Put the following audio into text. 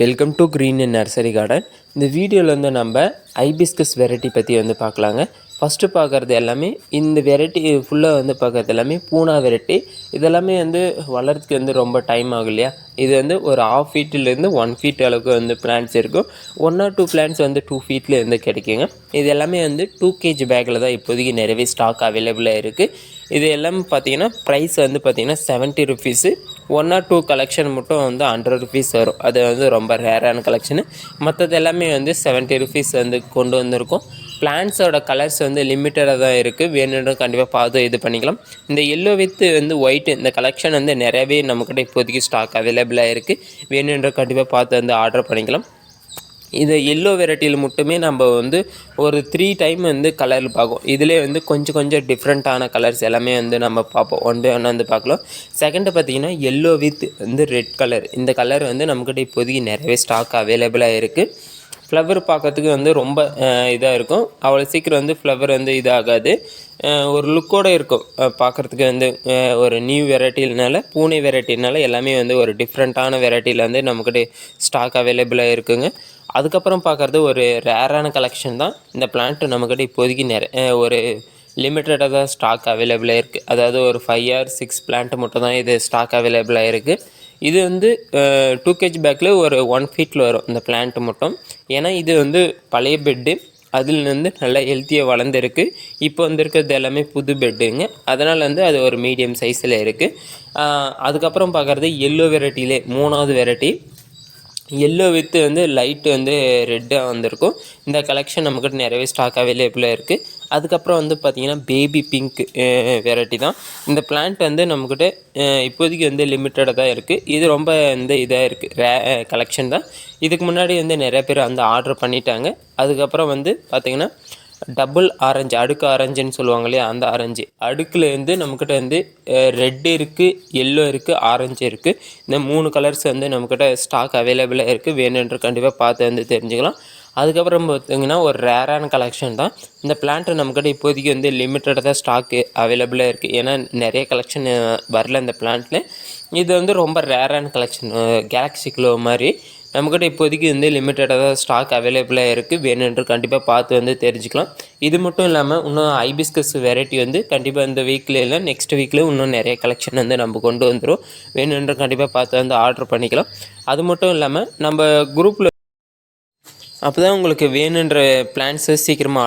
Welcome to green in nursery garden இந்த வீடியோவில் வந்து நம்ம ஐபிஸ்கஸ் வெரைட்டி பற்றி வந்து பார்க்கலாங்க. ஃபஸ்ட்டு பார்க்குறது எல்லாமே இந்த வெரைட்டி ஃபுல்லாக வந்து பார்க்குறது எல்லாமே பூனா வெரைட்டி இதெல்லாமே வந்து வளர்றதுக்கு வந்து ரொம்ப டைம் ஆகும் இல்லையா? இது வந்து ஒரு ஆஃப் ஃபீட்டிலேருந்து ஒன் ஃபீட் அளவுக்கு வந்து பிளான்ட்ஸ் இருக்கும். ஒன் ஆர் டூ பிளான்ட்ஸ் வந்து டூ ஃபீட்லேருந்து கிடைக்குங்க. இது எல்லாமே வந்து டூ கேஜி பேக்கில் தான் இப்போதைக்கு நிறையவே ஸ்டாக் அவைலபிளாக இருக்குது இது எல்லாமே பார்த்தீங்கன்னா ப்ரைஸ் வந்து பார்த்திங்கன்னா seventy rupees one or two collection மட்டும் வந்து ஹண்ட்ரட் ருபீஸ் வரும். அது வந்து ரொம்ப ரேரான கலெக்ஷனு மற்றது எல்லாமே வந்து செவன்ட்டி ருபீஸ் வந்து கொண்டு வந்திருக்கோம். பிளான்ஸோட கலர்ஸ் வந்து லிமிட்டடாக தான் இருக்குது வேணுன்ற கண்டிப்பாக பார்த்து இது பண்ணிக்கலாம். இந்த எல்லோ வித்து வந்து ஒயிட் இந்த கலெக்ஷன் வந்து நிறையவே நம்மக்கிட்ட இப்போதைக்கு ஸ்டாக் அவைலபிளாக இருக்குது வேணுன்ற கண்டிப்பாக பார்த்து வந்து ஆர்டர் பண்ணிக்கலாம். இது எல்லோ வெரைட்டியில் மட்டுமே நம்ம வந்து ஒரு த்ரீ டைம் வந்து கலர் பார்க்கும். இதிலே வந்து கொஞ்சம் கொஞ்சம் டிஃப்ரெண்ட்டான கலர்ஸ் எல்லாமே வந்து நம்ம பார்ப்போம். ஒன் பை ஒன் வந்து பார்க்கலாம். செகண்டு பார்த்தீங்கன்னா எல்லோ வித் வந்து ரெட் கலர் இந்த கலர் வந்து நம்மக்கிட்ட இப்போதைக்கு நிறையவே ஸ்டாக் அவைலபிளாக இருக்குது ஃப்ளவர் பார்க்கறதுக்கு வந்து ரொம்ப இதாக இருக்கும். அவ்வளோ சீக்கிரம் வந்து ஃப்ளவர் வந்து இதாகாது. ஒரு லுக்கோடு இருக்கும். பார்க்குறதுக்கு வந்து ஒரு நியூ வெரைட்டினால பூனை வெரைட்டினால எல்லாமே வந்து ஒரு டிஃப்ரெண்ட்டான வெரைட்டியில் வந்து நம்மக்கிட்ட ஸ்டாக் அவைலபிளாக இருக்குங்க. அதுக்கப்புறம் பார்க்குறது ஒரு ரேரான கலெக்ஷன் தான். இந்த பிளான்ட் நம்மக்கிட்ட இப்போதைக்கு நிறைய ஒரு லிமிட்டடாக தான் ஸ்டாக் அவைலபிளாக இருக்குது அதாவது ஒரு ஃபைவ் ஆர் சிக்ஸ் பிளான்ட் மட்டும் தான் இது ஸ்டாக் அவைலபிளாக இருக்குது இது வந்து டூ கேஜி பேக்கில் ஒரு ஒன் ஃபீட்டில் வரும் இந்த பிளான்ட்டு மட்டும். ஏன்னா இது வந்து பழைய பெட்டு அதில் வந்து நல்லா ஹெல்த்தியாக வளர்ந்துருக்கு. இப்போ வந்துருக்கிறது எல்லாமே புது பெட்டுங்க அதனால் வந்து அது ஒரு மீடியம் சைஸில் இருக்குது அதுக்கப்புறம் பார்க்குறது எல்லோ வெரைட்டிலே மூணாவது வெரைட்டி எல்லோ வித்து வந்து லைட்டு வந்து ரெட்டாக வந்திருக்கும். இந்த கலெக்ஷன் நம்மக்கிட்ட நிறையவே ஸ்டாக் அவைலபிளாக இருக்குது அதுக்கப்புறம் வந்து பார்த்திங்கன்னா பேபி பிங்க் வெரைட்டி தான். இந்த பிளான்ட் வந்து நம்மக்கிட்ட இப்போதைக்கு வந்து லிமிட்டடாக தான் இருக்குது இது ரொம்ப வந்து இதாக இருக்குது ரே கலெக்ஷன் தான். இதுக்கு முன்னாடி வந்து நிறைய பேர் வந்து ஆர்டர் பண்ணிட்டாங்க. அதுக்கப்புறம் வந்து பார்த்திங்கன்னா டபுள் ஆரஞ்சு அடுக்கு ஆரஞ்சுன்னு சொல்லுவாங்க இல்லையா அந்த ஆரஞ்சு அடுக்குலேருந்து நம்மக்கிட்ட வந்து ரெட் இருக்குது எல்லோ இருக்குது ஆரஞ்சு இருக்குது இந்த மூணு கலர்ஸ் வந்து நம்மக்கிட்ட ஸ்டாக் அவைலபிளாக இருக்குது வேணுன்ற கண்டிப்பாக பார்த்து வந்து தெரிஞ்சுக்கலாம். அதுக்கப்புறம் பார்த்தீங்கன்னா ஒரு ரேரான கலெக்ஷன் தான். இந்த பிளான்ட்டு நம்மக்கிட்ட இப்போதைக்கு வந்து லிமிட்டடாக தான் ஸ்டாக்கு அவைலபிளாக இருக்குது ஏன்னா நிறைய கலெக்ஷன் வரல இந்த பிளான்ட்டில் இது வந்து ரொம்ப ரேரான கலெக்ஷன் கேலக்ஸி க்ளோ மாதிரி. நம்மக்கிட்ட இப்போதைக்கு வந்து லிமிட்டடாக தான் ஸ்டாக் அவைலபிளாக இருக்குது வேணுன்ற கண்டிப்பாக பார்த்து வந்து தெரிஞ்சுக்கலாம். இது மட்டும் இல்லாமல் இன்னும் ஐபிஸ்கஸ் வெரைட்டி வந்து கண்டிப்பாக இந்த வீக்கில் இல்லை நெக்ஸ்ட் வீக்கில் இன்னும் நிறைய கலெக்ஷன் வந்து நம்ம கொண்டு வந்துடும் வேணுன்ற கண்டிப்பாக பார்த்து வந்து ஆர்டர் பண்ணிக்கலாம். அது மட்டும் இல்லாமல் நம்ம குரூப்பில் அப்போ தான் உங்களுக்கு வேணுன்ற பிளான்ஸை சீக்கிரமாக